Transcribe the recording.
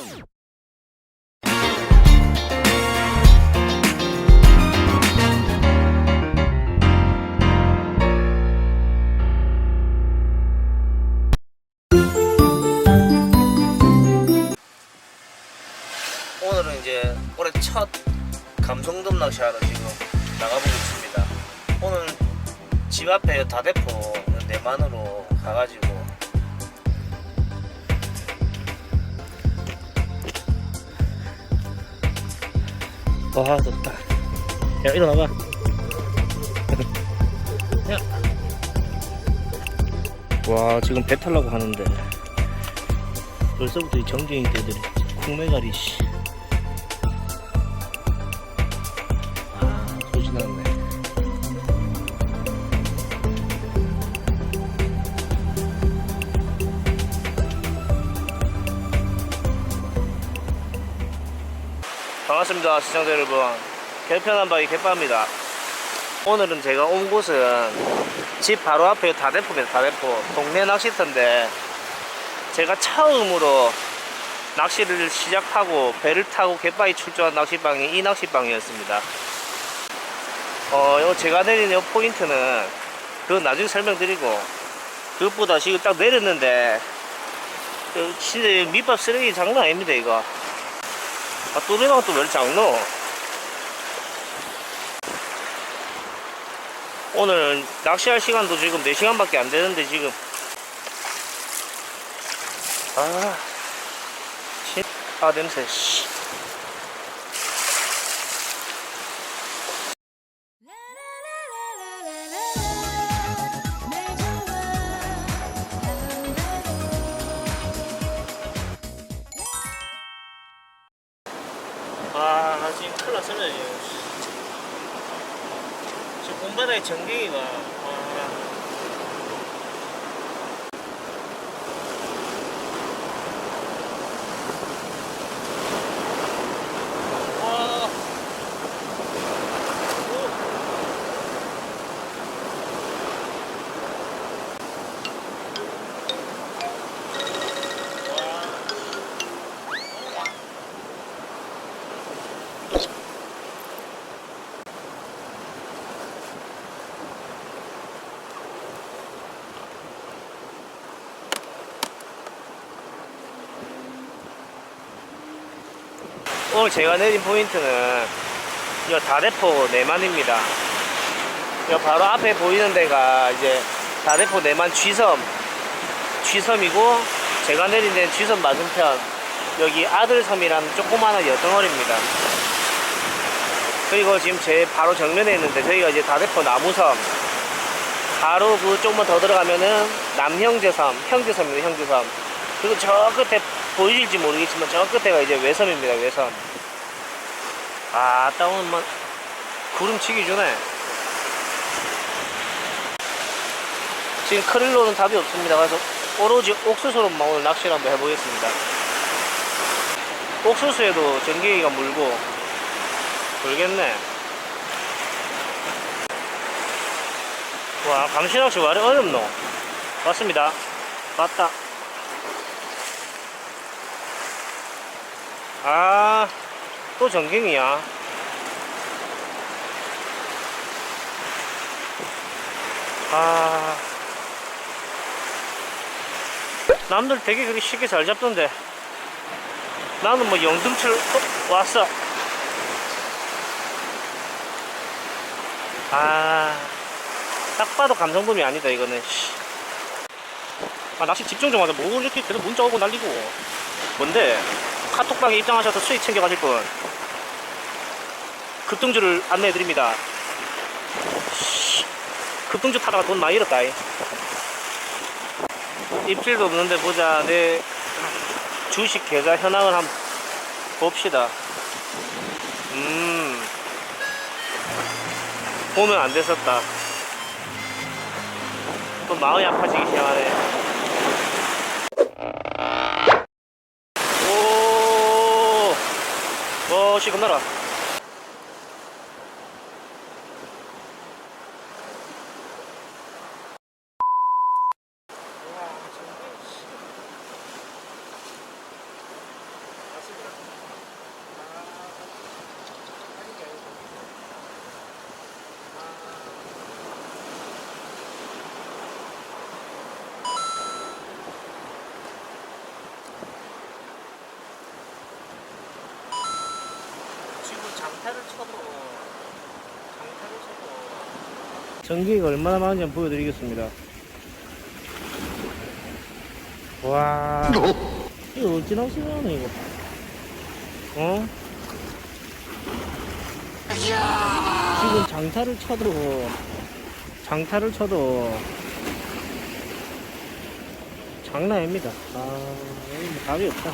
오늘은 이제 올해 첫 감성돔 낚시하러 지금 나가보고 있습니다. 오늘 집 앞에 다대포 내만으로 가가지고 와 덥다. 야 일어나봐. 야. 와 지금 배 타려고 하는데 벌써부터 이 정갱이 대들이 콩메가리 씨. 반갑습니다 시청자 여러분. 개편한 바위 개빠입니다. 오늘은 제가 온 곳은 집 바로 앞에 다대포입니다 다대포. 동네 낚시터인데 제가 처음으로 낚시를 시작하고 배를 타고 갯바위 출조한 낚시방이 이 낚시방이었습니다. 어, 요 제가 내린 요 포인트는 그건 나중에 설명드리고 그것보다 지금 딱 내렸는데 그 진짜 밑밥 쓰레기 장난 아닙니다 이거 아, 또래가 또 멸치 작노? 오늘 낚시할 시간도 지금 4시간밖에 안 되는데 지금 아, 신, 아 냄새 씨. 지금 공바다의 전갱이가 아, 와. 오늘 제가 내린 포인트는 이 다대포 내만입니다. 이 바로 앞에 보이는 데가 이제 다대포 내만 쥐섬, 쥐섬이고 제가 내린 데는 쥐섬 맞은편 여기 아들섬이라는 조그마한 여덩어리입니다. 그리고 지금 제 바로 정면에 있는데 저희가 이제 다대포 나무섬 바로 그 조금만 더 들어가면은 남형제섬, 형제섬입니다, 형제섬. 그리고 저 끝에 보이실지 모르겠지만 저 끝에가 이제 외섬입니다, 외섬. 아, 따오는 뭐 구름 치기 주네. 지금 크릴로는 답이 없습니다. 그래서 오로지 옥수수로만 오늘 낚시를 한번 해보겠습니다. 옥수수에도 전갱이가 물고 돌겠네. 와, 감시낚시 왜 이렇게 어렵노? 맞습니다. 맞다. 아, 또 전갱이야. 아. 남들 되게 그렇게 쉽게 잘 잡던데. 나는 뭐 영등칠, 어, 왔어. 아. 딱 봐도 감성돔이 아니다, 이거는. 씨. 아, 낚시 집중 좀 하자. 뭐 이렇게 계속 문자 오고 날리고. 뭔데? 카톡방에 입장하셔서 수익 챙겨가실 분. 급등주를 안내해드립니다. 씨, 급등주 타다가 돈 많이 잃었다. 이. 입질도 없는데 보자. 내 주식 계좌 현황을 한번 봅시다. 음. 보면 안 됐었다. 또 마음이 아파지기 시작하네 오, 씨, 겁나라. 장타를 쳐도 장타를 쳐도. 전기가 얼마나 많은지 한번 보여드리겠습니다. 와. 이거 어찌 낚시하네 이거. 어? 지금 장타를 쳐도 장타를 쳐도 장난 아닙니다. 아 여기 뭐 답이 없다